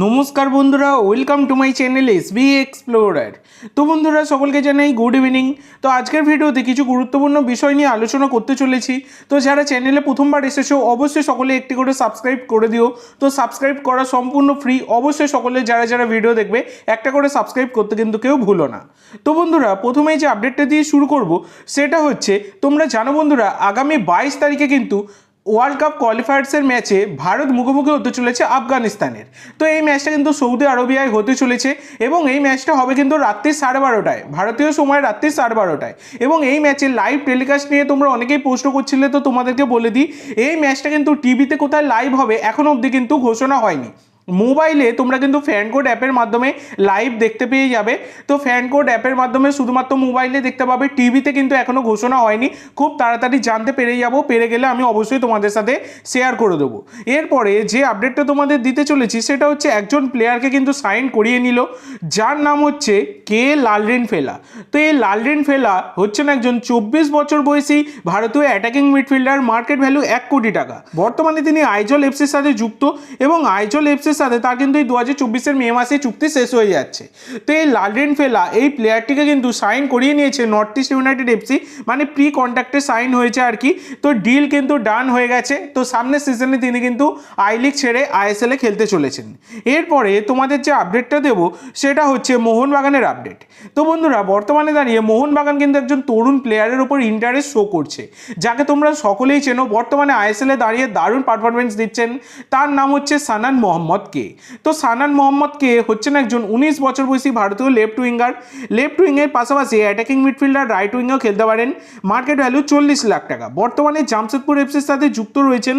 নমস্কার বন্ধুরা welcome to my channel S B explorer তো বন্ধুরা, সকলকে জানাই গুড ইভিনিং তো আজকের ভিডিওতে কিছু গুরুত্বপূর্ণ বিষয় নিয়ে আলোচনা করতে চলেছি। তো যারা চ্যানেলে প্রথমবার এসেছ, অবশ্যই সকলে একটি করে সাবস্ক্রাইব করে দিও। তো সাবস্ক্রাইব করা সম্পূর্ণ ফ্রি অবশ্যই সকলে যারা যারা ভিডিও দেখবে, একটা করে সাবস্ক্রাইব করতে কিন্তু কেউ ভুলো না। তো বন্ধুরা, প্রথমেই যে আপডেটটা দিয়ে শুরু করব, সেটা হচ্ছে, তোমরা জানো বন্ধুরা, আগামী বাইশ তারিখে কিন্তু ওয়ার্ল্ড কাপ কোয়ালিফায়ার্সের ম্যাচে ভারত মুখোমুখি হতে চলেছে আফগানিস্তানের। তো এই ম্যাচটা কিন্তু সৌদি আরবিয়ায় হতে চলেছে এবং এই ম্যাচটা হবে কিন্তু রাত্রি সাড়ে বারোটায়, ভারতীয় সময় রাত্রি সাড়ে বারোটায়। এবং এই ম্যাচে লাইভ টেলিকাস্ট নিয়ে তোমরা অনেকেই প্রশ্ন করছিলে, তো তোমাদেরকে বলে দিই, এই ম্যাচটা কিন্তু টিভিতে কোথায় লাইভ হবে এখনও অবধি কিন্তু ঘোষণা হয়নি। মোবাইলে তোমরা কিন্তু ফ্যান কোড অ্যাপের মাধ্যমে লাইভ দেখতে পেয়ে যাবে। তো ফ্যান কোড অ্যাপের মাধ্যমে শুধুমাত্র মোবাইলে দেখতে পাবে। টিভিতে কিন্তু এখনও ঘোষণা হয়নি। খুব তাড়াতাড়ি জানতে পেরে যাব। পেরে গেলে আমি অবশ্যই তোমাদের সাথে শেয়ার করে দেবো। এরপরে যে আপডেটটা তোমাদের দিতে চলেছি, সেটা হচ্ছে একজন প্লেয়ারকে কিন্তু সাইন করিয়ে নিল। যার নাম হচ্ছে কে লালরিন ফেলা। তো এই লালরিন ফেলা হচ্ছেন একজন চব্বিশ বছর বয়সী ভারতীয় অ্যাটাকিং মিডফিল্ডার মার্কেট ভ্যালু এক কোটি টাকা। বর্তমানে তিনি আইজল এফসির সাথে যুক্ত এবং আইজল এফসির সাথে তার কিন্তু এই দু হাজার চব্বিশের মে মাসে চুক্তি শেষ হয়ে যাচ্ছে। তো এই লালরিন ফেলা এই প্লেয়ারটিকে কিন্তু সাইন করিয়ে নিয়েছে নর্থ ইস্ট ইউনাইটেড এফসি মানে প্রি কন্ট্যাক্টে সাইন হয়েছে আর কি। তো ডিল কিন্তু ডান হয়ে গেছে। তো সামনের সিজনে তিনি কিন্তু আই লিগ ছেড়ে আইএসএলে খেলতে চলেছেন। এরপরে তোমাদের যে আপডেটটা দেবো, সেটা হচ্ছে মোহনবাগানের আপডেট তো বন্ধুরা, বর্তমানে দাঁড়িয়ে মোহনবাগান কিন্তু একজন তরুণ প্লেয়ারের উপর ইন্টারেস্ট শো করছে। যাকে তোমরা সকলেই চেনো। বর্তমানে আইএসএলে দাঁড়িয়ে দারুণ পারফরমেন্স দিচ্ছেন। তার নাম হচ্ছে সানান মোহাম্মদ। কে তো সানান মোহাম্মদকে হচ্ছেন একজন উনিশ বছর বয়সী ভারতীয় লেফট উইঙ্গার। লেফট উইংয়ের পাশাপাশি অ্যাটাকিং মিডফিল্ডার রাইট উইঙ্গেও খেলতে পারেন। মার্কেট ভ্যালু চল্লিশ লাখ টাকা। বর্তমানে জামশেদপুর এফসির সাথে যুক্ত রয়েছেন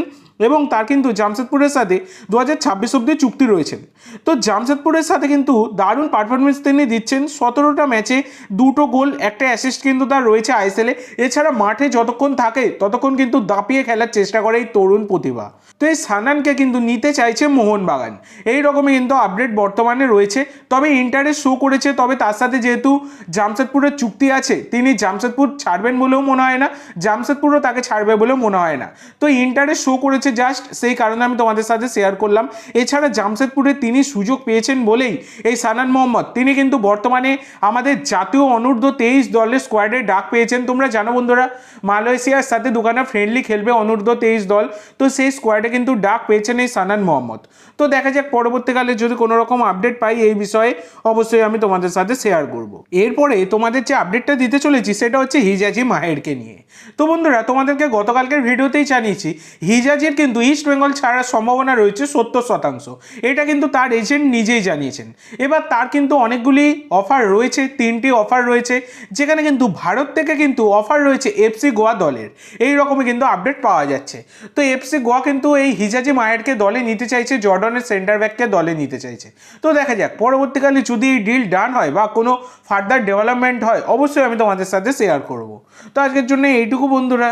এবং তার কিন্তু জামশেদপুরের সাথে দু হাজার ছাব্বিশ অব্দি চুক্তি রয়েছেন তো জামশেদপুরের সাথে কিন্তু দারুণ পারফরমেন্স তিনি দিচ্ছেন। সতেরোটা ম্যাচে দুটো গোল, একটা অ্যাসিস্ট কিন্তু তার রয়েছে আইএসএলে এছাড়া মাঠে যতক্ষণ থাকে, ততক্ষণ কিন্তু দাপিয়ে খেলার চেষ্টা করে এই তরুণ প্রতিভা। তো এই সানানকে কিন্তু নিতে চাইছে মোহনবাগান। এই রকমই কিন্তু আপডেট বর্তমানে রয়েছে। তবে ইন্টারেস্ট শো করেছে, তবে তার সাথে যেহেতু জামশেদপুরের চুক্তি আছে, তিনি জামশেদপুর ছাড়বেন বলেও মনে হয় না, জামশেদপুরও তাকে ছাড়বে বলেও মনে হয় না। তো ইন্টারেস্ট শো করেছে জাস্ট সেই কারণে আমি তোমাদের সাথে শেয়ার করলাম। এছাড়া জামশেদপুরে তিনি সুযোগ পেয়েছেন বলেই এই সানান মোহাম্মদ, তিনি কিন্তু বর্তমানে আমাদের জাতীয় অনূর্ধ্ব তেইশ দলের স্কোয়াডে ডাক পেয়েছেন। তোমরা জানো বন্ধুরা, মালয়েশিয়ার সাথে দুখানা ফ্রেন্ডলি খেলবে অনূর্ধ্ব তেইশ দল, তো সেই স্কোয়াডে কিন্তু ডাক পেয়েছেন এই সানান মোহাম্মদ। তো দেখা যাক পরবর্তীকালে যদি কোনো রকম আপডেট পাই এই বিষয়ে, অবশ্যই আমি তোমাদের সাথে শেয়ার করব। এরপরে তোমাদের যে আপডেটটা দিতে চলেছি, সেটা হচ্ছে হিজাজি মাহেরকে নিয়ে। তো বন্ধুরা, তোমাদেরকে গতকালকের ভিডিওতেই জানিয়েছি হিজাজির কিন্তু ইস্ট বেঙ্গল ছাড়ার সম্ভাবনা রয়েছে সত্তর শতাংশ। এটা কিন্তু তার এজেন্ট নিজেই জানিয়েছেন। এবার তার কিন্তু অনেকগুলি অফার রয়েছে, তিনটি অফার রয়েছে, যেখানে কিন্তু ভারত থেকে কিন্তু অফার রয়েছে এফসি গোয়া দলের। এই রকমই কিন্তু আপডেট পাওয়া যাচ্ছে। তো এফসি গোয়া কিন্তু এই হিজাজি মায়েরকে দলে নিতে চাইছে, জর্ডনের সেন্টার ব্যাককে দলে নিতে চাইছে। তো দেখা যাক, পরবর্তীকালে যদি এই ডিল ডান হয় বা কোনো ফার্দার ডেভেলপমেন্ট হয়, অবশ্যই আমি তোমাদের সাথে শেয়ার করব। তো আজকের জন্য এইটুকু বন্ধুরা।